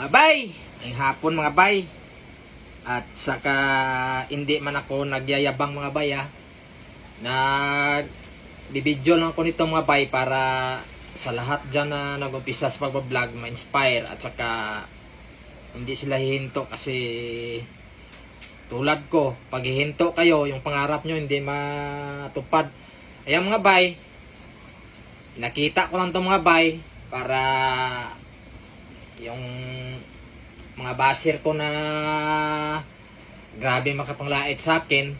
Mga bay, ay hapon mga bay. At saka hindi man ako nagyayabang mga bay ha. Nag bibidyo lang ako nito mga bay para sa lahat dyan na nag-umpisa sa pagbablog ma-inspire at saka hindi sila hihinto kasi tulad ko, pag hihinto kayo, yung pangarap nyo hindi matupad. Ayan mga bay, nakita ko lang to mga bay para yung mga basher ko na grabe makapanglait sa akin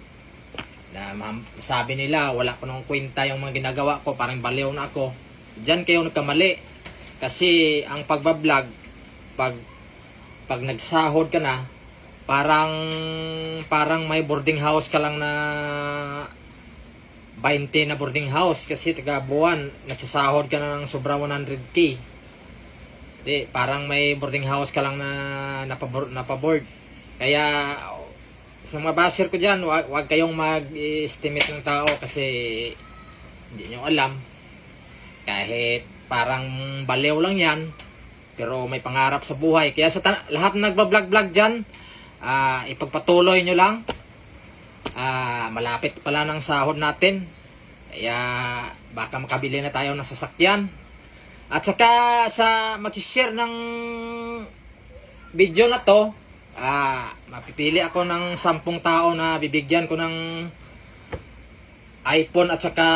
na sabi nila wala ko nang kwenta yung mga ginagawa ko parang baliw na ako. Diyan kayo nagkamali. Kasi ang pagbablog pag pag nagsahod ka na parang parang may boarding house ka lang na 20 na boarding house. Kasi taga buwan nagsasahod ka na ng sobra 100k Di, parang may boarding house ka lang na napabor, napaboard. Kaya, sa mga basher ko dyan, wag, wag kayong mag-estimate ng tao kasi hindi nyo alam. Kahit parang baliw lang yan, pero may pangarap sa buhay. Kaya sa lahat ng nagbablog-vlog dyan, ah, ipagpatuloy nyo lang. Ah, malapit pala ng sahod natin. Kaya baka makabili na tayo ng sasakyan. At saka sa mag-share ng video na to, ah, mapipili ako ng sampung tao na bibigyan ko ng iPhone at saka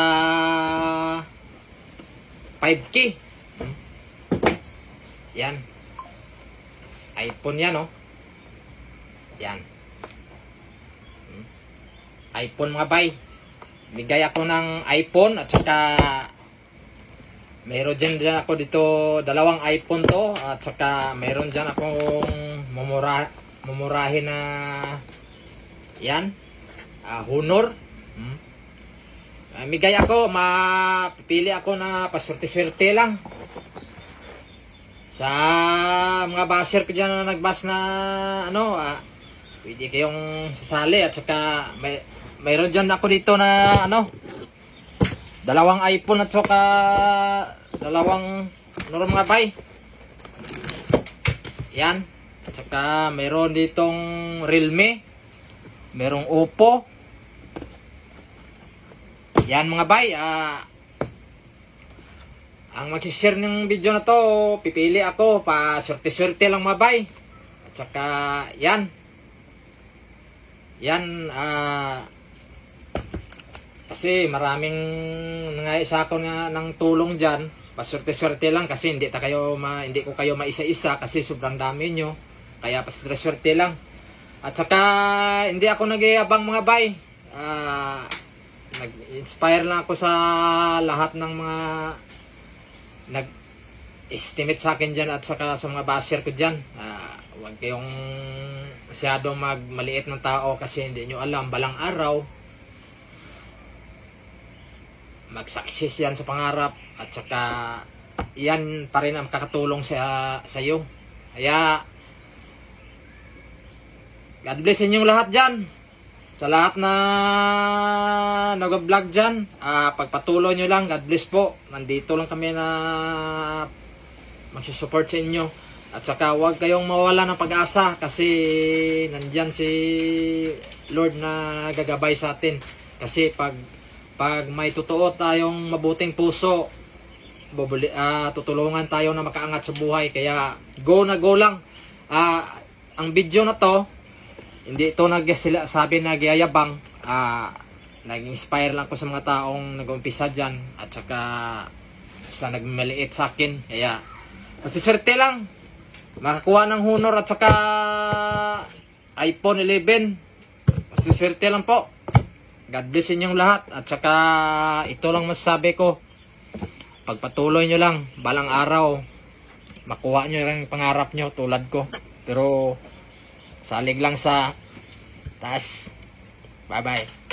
5K. Hmm. Yan. iPhone yan, oh. Yan. Hmm. iPhone mga bay. Bigay ako ng iPhone at saka Meron dyan, dyan ako dito, dalawang iPhone to, at saka meron dyan akong mumura, mumurahin na, yan, ah, Honor. Hmm. Ah, migay ako, mapipili ako na paswerte-swerte lang. Sa mga basher ko dyan na nagbas na, ano, ah, pwede kayong sasali, at saka, may, mayroon dyan ako dito na, ano, Dalawang iPhone at saka dalawang ano mga bay. Yan. At saka meron ditong Realme. Merong Oppo. Yan mga bay. Ah, ang mag-share ng video na to, pipili ako pa swerte-swerte lang mga bay. At saka yan. Yan ah kasi maraming nangay sa ako nga ng tulong diyan. Paswerte-swerte lang kasi hindi ta kayo ma, hindi ko kayo maisa-isa kasi sobrang dami nyo. Kaya paswerte-swerte lang. At saka hindi ako nag-iabang mga bay. Ah, nag-inspire lang ako sa lahat ng mga nag estimate sa akin dyan at saka sa mga basher ko dyan. Ah, huwag kayong masyado magmaliit ng tao kasi hindi nyo alam balang araw mag-success yan sa pangarap at saka yan pa rin ang kakatulong sa sa iyo. Kaya God bless inyong lahat dyan. Sa lahat na nag-vlog dyan, ah, pagpatuloy nyo lang, God bless po. Nandito lang kami na magsusupport sa inyo. At saka huwag kayong mawala ng pag-asa kasi nandyan si Lord na gagabay sa atin. Kasi pag pag may totoo tayong mabuting puso, bubuli, ah, tutulungan tayo na makaangat sa buhay. Kaya go na go lang. Ah, ang video na to, hindi ito nag sila sabi nagyayabang. Ah, nag-inspire lang ko sa mga taong nag-umpisa dyan at saka sa nagmaliit sa akin. Kaya, masiswerte lang. Makakuha ng honor at saka iPhone 11. Masiswerte lang po. God bless inyong lahat. At saka ito lang masasabi ko. Pagpatuloy nyo lang, balang araw, makuha nyo yung pangarap nyo tulad ko. Pero salig lang sa taas. Bye bye.